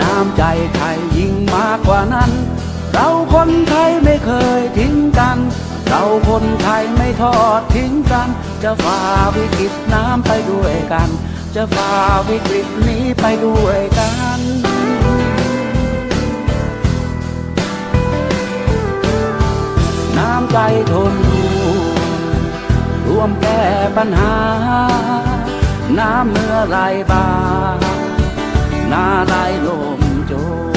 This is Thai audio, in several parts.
น้ำใจไทยยิ่งมากกว่านั้น เราคนไทยไม่เคยทิ้งกัน เราคนไทยไม่ทอดทิ้งกัน จะฝ่าวิกฤตน้ำไปด้วยกัน จะฝ่าวิกฤตนี้ไปด้วยกันน้ำใจทนร่วมแก้ปัญหา น้ำเมื่อไรบาห น้าไหลลมโจม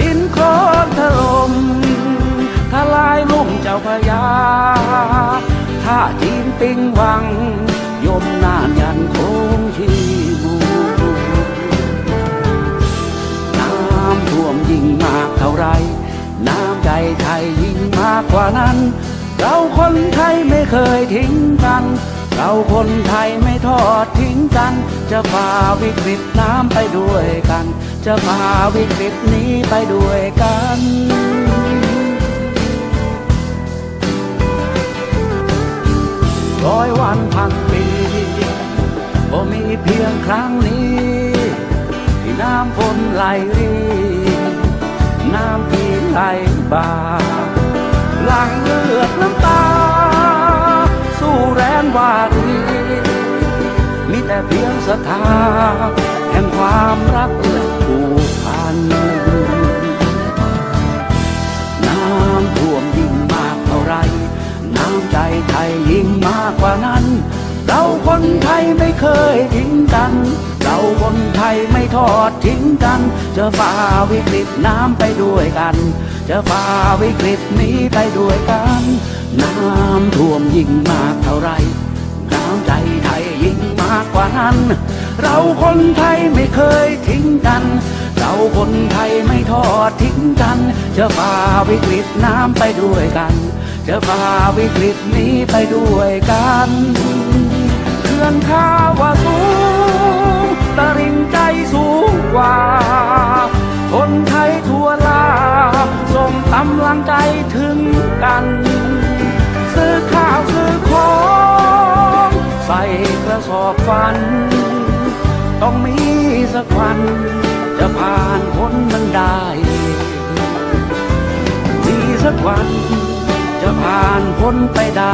ดินโคลนถล่มทลายลุ่มเจ้าพยาถ้าจีนปิงวัง ยมนานยันคงชีบูน้ำท่วมยิ่งมากเท่าไร น้ำใจไทยยิ่งมากกว่านั้น เราคนไทยไม่เคยทิ้งกัน เราคนไทยไม่ทอดทิ้งกัน จะฝ่าวิกฤตน้ำไปด้วยกัน จะฝ่าวิกฤตนี้ไปด้วยกันร้อยวันพันปีก็มีเพียงครั้งนี้ ที่น้ำฝนไหลรีน้ำที่ไหลบาหลังเลือดน้ำตา วารีมีแต่เพียงศรัทธาแห่งความรักและผูกพัน น้ำท่วมยิ่งมากเท่าไร น้ำใจไทยยิ่งมากกว่านั้น เราคนไทยไม่เคยทิ้งกัน เราคนไทยไม่ทอดทิ้งกัน จะฝ่าวิกฤตน้ำไปด้วยกัน จะฝ่าวิกฤตนี้ไปด้วยกัน น้ำท่วมยิ่งมากเท่าไร น้ำใจไทยยิ่งมากกว่านั้น เราคนไทยไม่เคยทิ้งกัน เราคนไทยไม่ทอดทิ้งกัน จะฝ่าวิกฤตน้ำไปด้วยกัน จะฝ่าวิกฤตนี้ไปด้วยกันเขื่อนข้าวาสู กัน ซื้อข้าวซื้อของ ใส่กระสอบฟัน ต้องมีสักวัน จะผ่านพ้นมันได้ มีสักวัน จะผ่านพ้นไปได้